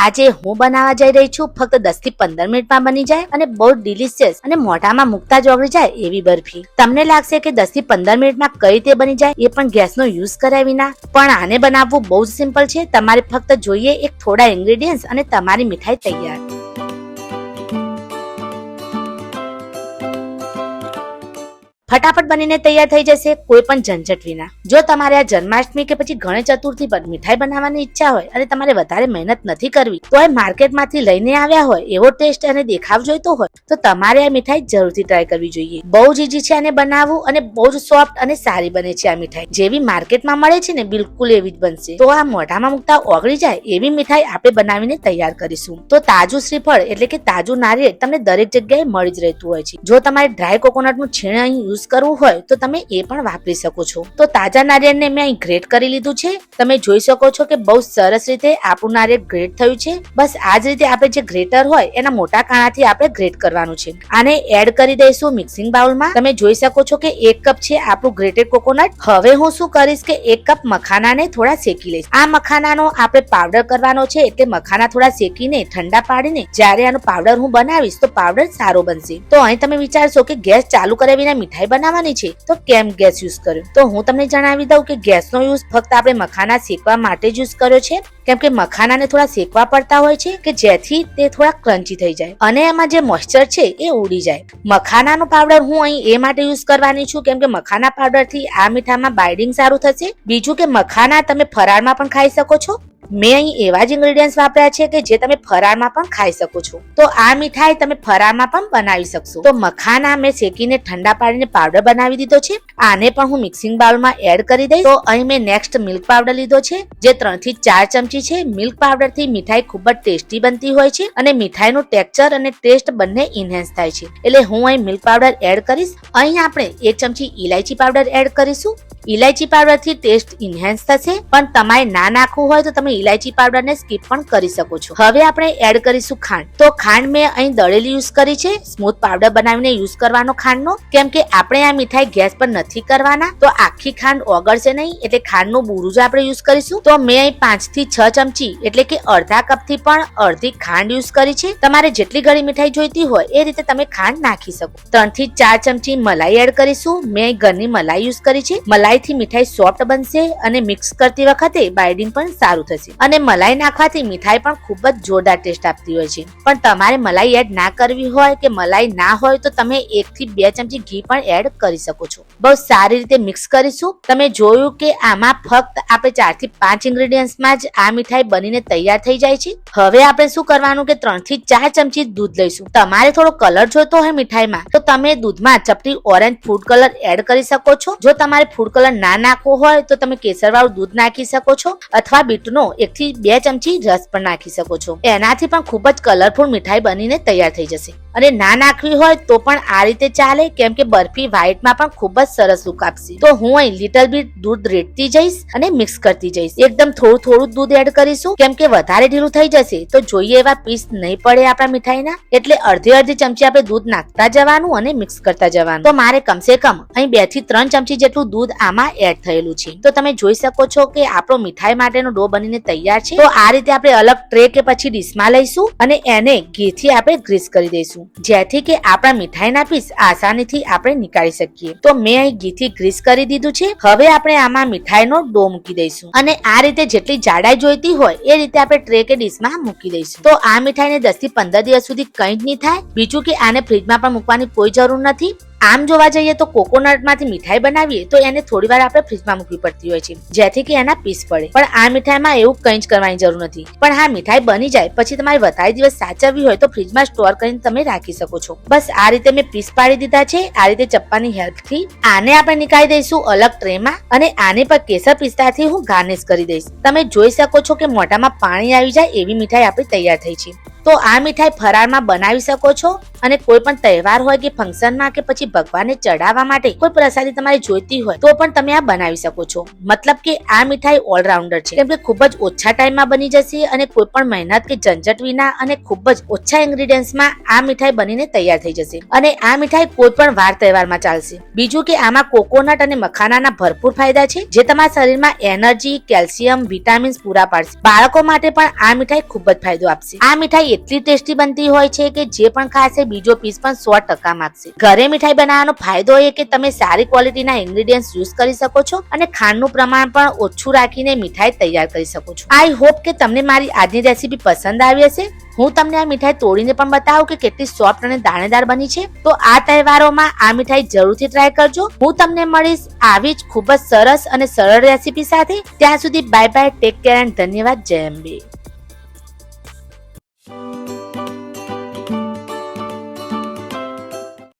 આજે હું બનાવવા જઈ રહી છું, ફક્ત દસથી પંદર મિનિટમાં બની જાય અને બહુ ડિલિશિયસ અને મોઢામાં મુકતા જ ઓગળી જાય એવી બરફી. તમને લાગશે કે દસથી પંદર મિનિટમાં કઈ રીતે બની જાય એ પણ ગેસનો યુઝ કર્યા વિના. પણ આને બનાવવું બહુ જ સિમ્પલ છે. તમારે ફક્ત જોઈએ એક થોડા ઇન્ગ્રેડિયન્ટ્સ અને તમારી મીઠાઈ તૈયાર. ફટાફટ બનીને તૈયાર થઈ જશે કોઈ પણ ઝંઝટ વિના. જો તમારે આ જન્માષ્ટમી કે પછી ગણેશ ચતુર્થી પર મીઠાઈ બનાવવાની ઈચ્છા હોય અને તમારે વધારે મહેનત નથી કરવી, તો એ માર્કેટમાંથી લઈને આવ્યા હોય એવો ટેસ્ટ અને દેખાવ જોઈતો હોય, તો તમારે આ મીઠાઈ જરૂરથી ટ્રાય કરવી જોઈએ. બહુ જ ઈઝી છે આને બનાવવું અને બહુ જ સોફ્ટ અને સારી બને છે આ મીઠાઈ. જેવી માર્કેટમાં મળે છે ને બિલકુલ એવી જ બનશે. તો આ મોઢામાં મૂકતા ઓગળી જાય એવી મીઠાઈ આપણે બનાવીને તૈયાર કરીશું. તો તાજું શ્રીફળ એટલે કે તાજું નારિયેળ તમને દરેક જગ્યાએ મળી જ રહેતું હોય છે. જો તમારે ડ્રાય કોકોનટનું છીણ અહીં યુઝ કરવું હોય તો તમે એ પણ વાપરી શકો છો. તો તાજા નારિયેળને મેં અહીં ગ્રેટ કરી લીધું છે. તમે જોઈ શકો છો કે બહુ સરસ રીતે આપણું નારિયેળ ગ્રેટ થયું છે. બસ આ જ રીતે આપણે જે ગ્રેટર હોય એના મોટા કાણાથી આપણે ગ્રેટ કરવાનું છે. આને એડ કરી દઈશું મિક્સિંગ બાઉલમાં તમે જોઈ શકો છો કે એક કપ છે આપણું ગ્રેટેડ કોકોનટ હવે હું શું કરીશ કે એક કપ મખાનાને થોડા શેકી લઈશ. આ મખાનાનો આપણે પાવડર કરવાનો છે એટલે મખાના થોડા શેકીને ઠંડા પાડીને જ્યારે આનો પાવડર હું બનાવીશ તો પાવડર સારો બનશે. તો અહીં તમે વિચારશો કે ગેસ ચાલુ કર્યા વિના મીઠાઈ બનાવવાની છે, તો કેમ ગેસ યુઝ કર્યો? તો હું તમને જણાવી દઉં કે ગેસનો યુઝ ફક્ત આપણે મખાના શેકવા માટે જ યુઝ કર્યો છે, કેમ કે મખાનાને થોડા શેકવા પડતા હોય છે કે જેથી તે થોડા ક્રન્ચી થઈ જાય. અને એમાં જે મોઇસ્ચર છે એ ઉડી જાય. મખાનાનો પાવડર હું અહીં એ માટે યુઝ કરવાની છું, કેમ કે મખાના પાવડરથી આ મીઠામાં બાઇડિંગ સારું થશે. બીજું કે મખાના તમે ફરાળમાં પણ ખાઈ શકો છો. મેં અહીં એવા જ ઇન્ગ્રેડિયન્ટ્સ વાપર્યા છે કે જે તમે ફરાળમાં પણ ખાઈ શકો છો. તો આ મીઠાઈ તમે ફરાળમાં પણ બનાવી શકશો. તો મખાના મેં શેકીને ઠંડા પાડીને પાવડર બનાવી દીધો છે. આને પણ હું મિક્સિંગ બાઉલમાં એડ કરી દઈશ. તો અહીં મેં નેક્સ્ટ મિલ્ક પાવડર લીધો છે, જે ત્રણથી ચાર ચમચી છે. મિલ્ક પાવડરથી મીઠાઈ ખૂબ જ ટેસ્ટી બનતી હોય છે અને મીઠાઈનું ટેક્સચર અને ટેસ્ટ બંને ઇન્હેન્સ થાય છે. એટલે હું અહીં મિલ્ક પાવડર એડ કરીશ. અહીં આપણે એક ચમચી ઇલાયચી પાવડર એડ કરીશું. ઇલાયચી પાવડરથી ટેસ્ટ ઇન્હેન્સ થશે. પણ તમારે ના નાખવું હોય તો તમે ઇલાયચી પાવડરને સ્કીપ પણ કરી શકો છો. હવે આપણે એડ કરીશું ખાંડ. તો ખાંડ મેં અહીં દળેલી યુઝ કરી છે. સ્મૂથ પાવડર બનાવીને યુઝ કરવાનો ખાંડનો. કેમ કે આપણે આ મીઠાઈ ગેસ પર નથી કરવાના. તો આખી ખાંડ ઓગળશે નહીં. એટલે ખાંડનું બુરું જ આપણે યુઝ કરીશું. તો મેં અહીં પાંચથી છ ચમચી, એટલે કે અડધા કપથી પણ અડધી ખાંડ યુઝ કરી છે. તમારે જેટલી ઘણી મીઠાઈ જોઈતી હોય, એ રીતે તમે ખાંડ નાખી શકો. ત્રણથી ચાર ચમચી મલાઈ એડ કરીશું. મેં ઘરની મલાઈ યુઝ કરી છે. મલાઈથી મીઠાઈ સોફ્ટ બનશે અને મિક્સ કરતી વખતે બાઇડિંગ પણ સારું થશે. અને મલાઈ નાખવાથી મીઠાઈ પણ ખૂબ જ જોરદાર ટેસ્ટ આપતી હોય છે. પણ તમારે મલાઈ એડ ના કરવી હોય કે મલાઈ ના હોય તો તમે એક થી બે ચમચી ઘી પણ એડ કરી શકો છો. બહુ સારી રીતે મિક્સ કરીશું. તમે જોયું કે આમાં ફક્ત આપણે ચારથી પાંચ ઇન્ગ્રેડિયન્ટ્સમાં જ આ મીઠાઈ બનીને તૈયાર થઈ જાય છે. હવે આપણે શું કરવાનું કે ત્રણથી ચાર ચમચી દૂધ લઈશું. તમારે થોડો કલર જોઈતો હોય મીઠાઈમાં તો તમે દૂધમાં ચપટી ઓરેન્જ ફૂડ કલર એડ કરી શકો છો. જો તમારે ફૂડ કલર ના નાખવો હોય તો તમે કેસર વાળું દૂધ નાખી શકો છો અથવા બીટનો એક થી બે ચમચી રસ પણ નાખી શકો છો. એનાથી પણ ખૂબ જ કલરફુલ મીઠાઈ બનીને તૈયાર થઈ જશે. અને ના નાખવી હોય તો પણ આ રીતે ચાલે, કેમ કે બરફી વ્હાઈટમાં પણ ખૂબ જ સરસ લુક તો હું અહીં લિટલ બીટ દૂધ રેડતી જઈશ અને મિક્સ કરતી જઈશ. એકદમ થોડું થોડું દૂધ એડ કરીશું, કેમ કે વધારે ઢીલું થઈ જશે, તો જોઈએ એવા પીસ નહીં પડે આપણા મીઠાઈના. એટલે અડધી અડધી ચમચી આપણે દૂધ નાખતા જવાનું અને મિક્સ કરતા જવાનું. તો મારે કમસે કમ અહીં બેથી ત્રણ ચમચી જેટલું દૂધ આમાં એડ થયેલું છે. તો તમે જોઈ શકો છો કે આપણો મીઠાઈ માટેનો ડો બનીને તૈયાર છે. તો આ રીતે આપણે અલગ ટ્રે કે પછી ડીશમાં લઈશું અને એને ઘીથી આપણે ગ્રીસ કરી દઈશું. જેથી કે આપણા મીઠાઈના પીસ આસાનીથી આપણે નીકાળી શકીએ. તો મેં અહીં ઘીથી ગ્રીસ કરી દીધું છે. હવે આપણે આમાં મીઠાઈનો ડો મૂકી દઈશું. અને આ રીતે જેટલી જાડાઈ જોઈતી હોય, એ રીતે આપણે ટ્રે કે ડીશમાં મૂકી દઈશું. તો આ મીઠાઈને દસથી પંદર દિવસ સુધી કંઈ જ નહીં થાય. બીજું કે આને ફ્રીજમાં પણ મૂકવાની કોઈ જરૂર નથી. આમ જોવા જઈએ તો કોકોનટમાંથી મીઠાઈ બનાવીએ તો એને થોડી વાર આપણે ફ્રીજમાં મૂકવી પડતી હોય છે, જેથી કે એના પીસ પડે. પણ આ મીઠાઈમાં એવું કંઈ જ કરવાની જરૂર નથી. પણ હા, મીઠાઈ બની જાય, પછી તમારે વધારે દિવસ સાચવવી હોય તો ફ્રીજમાં સ્ટોર કરીને તમે રાખી શકો છો. બસ આ રીતે મેં પીસ પાડી દીધા છે, આ રીતે ચપ્પાની હેલ્પથી આને આપણે નીકાળી દઈશું અલગ ટ્રેમાં અને આને પર કેસર પિસ્તાથી હું ગાર્નિશ કરી દઈશ. તમે જોઈ શકો છો કે મોઢામાં પાણી આવી જાય એવી મીઠાઈ આપણી તૈયાર થઈ છે. તો આ મીઠાઈ ફરાળમાં બનાવી શકો છો. અને કોઈ પણ તહેવાર હોય કે ફંક્શનમાં કે પછી ભગવાનને ચડાવવા માટે કોઈ પ્રસાદી તમારે જોઈતી હોય, તો પણ તમે આ બનાવી શકો છો. મતલબ કે આ મીઠાઈ ઓલરાઉન્ડર છે. કેમ કે ખૂબ જ ઓછા ટાઈમમાં બની જશે અને કોઈ પણ મહેનત કે ઝંઝટ વિના અને ખૂબ જ ઓછા ઇન્ગ્રીડિયન્ટ્સમાં આ મીઠાઈ બનીને તૈયાર થઈ જશે. અને આ મીઠાઈ કોઈ પણ વાર તહેવારમાં ચાલશે. બીજું કે આમાં કોકોનટ અને મખાનાના ભરપૂર ફાયદા છે, જે તમારા શરીરમાં એનર્જી, કેલ્શિયમ, વિટામિન્સ પૂરા પાડશે. બાળકો માટે પણ આ મીઠાઈ ખૂબ જ ફાયદો આપશે. આ મીઠાઈ એટલી ટેસ્ટી બનતી હોય છે કે જે પણ ખાશે બીજો પીસ પણ સો ટકા માપશે ઘરે મીઠાઈ બનાવવાનો ફાયદો એ કે તમે સારી ક્વોલિટીના ઇન્ગ્રીડિયન્ટ્સ યુઝ કરી શકો છો અને ખાંડનું પ્રમાણ પણ ઓછું રાખીને મીઠાઈ તૈયાર કરી શકો છો. આઈ હોપ કે તમને મારી આજની રેસીપી પસંદ આવી હશે. હું તમને આ મીઠાઈ તોડીને પણ બતાવું કે કેટલી સોફ્ટ અને દાણેદાર બની છે. તો આ તહેવારોમાં આ મીઠાઈ જરૂરથી ટ્રાય કરજો. હું તમને મળીશ આવી જ ખૂબ જ સરસ અને સરળ રેસીપી સાથે. ત્યાં સુધી bye bye take care and ધન્યવાદ. જય અંબે.